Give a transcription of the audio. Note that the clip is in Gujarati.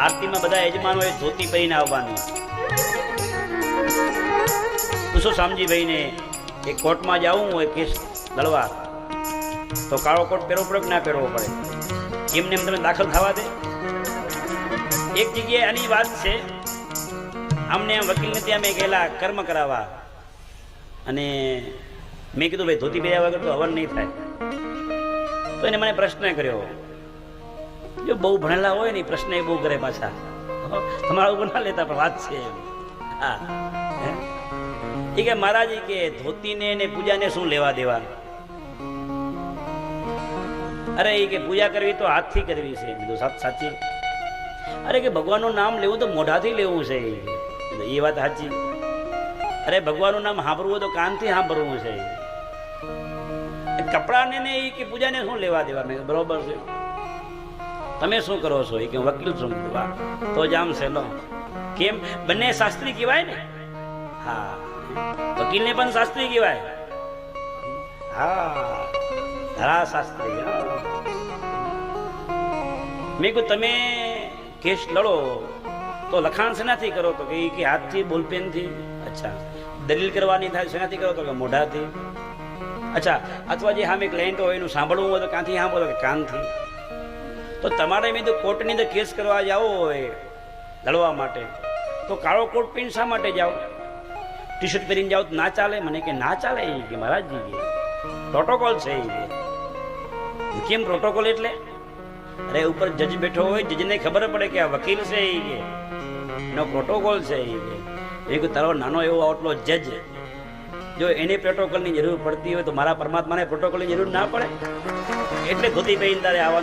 આરતીમાં બધા યજમાનોએ ધોતી પહેરીને આવવાનું. પૂછો શામજીભાઈને એ કોર્ટમાં જવું હોય કેસ લડવા? તો કાળો કોટ પહેરવો પડે ના પહેરવો પડે? એમને એમ તમે દાખલ થવા દે. એક જગ્યાએ આની વાત છે. અમને આમ વકીલને ત્યાં મેં ગયેલા કર્મ કરાવવા. અને મેં કીધું, ભાઈ, ધોતી પહેર્યા વગર તો હવન નહીં થાય. તો એને મને પ્રશ્ન કર્યો જો બહુ ભણેલા હોય ને પ્રશ્ન એ બહુ કરે પાછા. તમારા ઉપર ના લેતા પણ વાત છે એ કે મહારાજ કે ધોતીને ને પૂજાને શું લેવા દેવા અરે, એ કે પૂજા કરવી તો હાથથી કરવી છે. બીજું સાચ. અરે, કે ભગવાનનું નામ લેવું તો મોઢાથી લેવું છે. એ વાત સાચી. અરે, ભગવાનનું નામ સાંભળવું તો કાનથી સાંભળવું છે. કપડાને ને એ કે પૂજાને શું લેવા દેવા મેં બરોબર છે. તમે શું કરો છો? એ કે વકીલ છું. મેં તો જ આમ છે, લો. કેમ? બંને શાસ્ત્રી કહેવાય ને? હા. વકીલને પણ શાસ્ત્રી કહેવાય. હા. ધરા શાસ્ત્રી મેં કહ્યું તમે કેસ લડો. તો લખાણ શેનાથી કરો? તો કે કે હાથથી, બોલપેનથી. અચ્છા. દલીલ કરવાની થાય, શેનાથી કરો? તો કે મોઢાથી. અચ્છા. અથવા જે સામે ક્લાયન્ટ હોય એનું સાંભળવું હોય તો ક્યાંથી સાંભળો? કે કાનથી. તો તમારે મેં તો કોર્ટની અંદર કેસ કરવા જાઓ હોય લડવા માટે. તો કાળો કોટ પહેરીને શા માટે જાઓ? ટી શર્ટ પહેરીને જાઓ ના ચાલે? મને કે ના ચાલે એ કે મહારાજજી પ્રોટોકોલ છે એ. કેમ પ્રોટોકોલ એટલે? અરે ઉપર જજ બેઠો હોય જજને ખબર પડે કે આ વકીલ છે એ કે. એનો પ્રોટોકોલ છે એ કે. એ તારો નાનો એવો આટલો જજ જો એને પ્રોટોકોલની જરૂર પડતી હોય તો મારા પરમાત્માને પ્રોટોકોલની જરૂર ના પડે? એટલે ધોતી પહેરીને તારે આવવાનું.